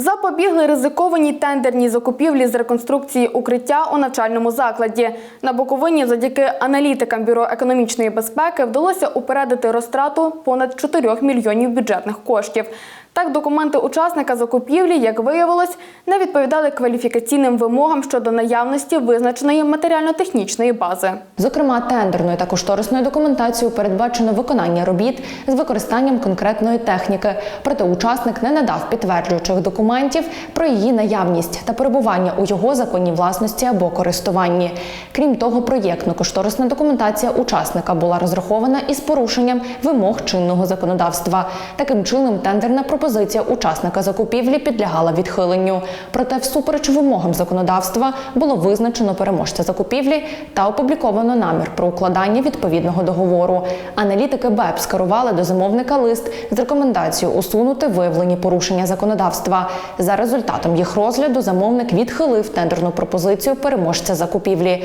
Запобігли ризикованій тендерній закупівлі з реконструкції укриття у навчальному закладі. На Буковині завдяки аналітикам Бюро економічної безпеки вдалося упередити розтрату понад 4 мільйонів бюджетних коштів. Так, документи учасника закупівлі, як виявилось, не відповідали кваліфікаційним вимогам щодо наявності визначеної матеріально-технічної бази. Зокрема, тендерною та кошторисною документацією передбачено виконання робіт з використанням конкретної техніки. Проте учасник не надав підтверджуючих документів про її наявність та перебування у його законній власності або користуванні. Крім того, проєктно-кошторисна документація учасника була розрахована із порушенням вимог чинного законодавства. Таким чином, тендерна пропозиція учасника закупівлі підлягала відхиленню. Проте, всупереч вимогам законодавства, було визначено переможця закупівлі та опубліковано намір про укладання відповідного договору. Аналітики БЕП скерували до замовника лист з рекомендацією усунути виявлені порушення законодавства. За результатом їх розгляду замовник відхилив тендерну пропозицію переможця закупівлі.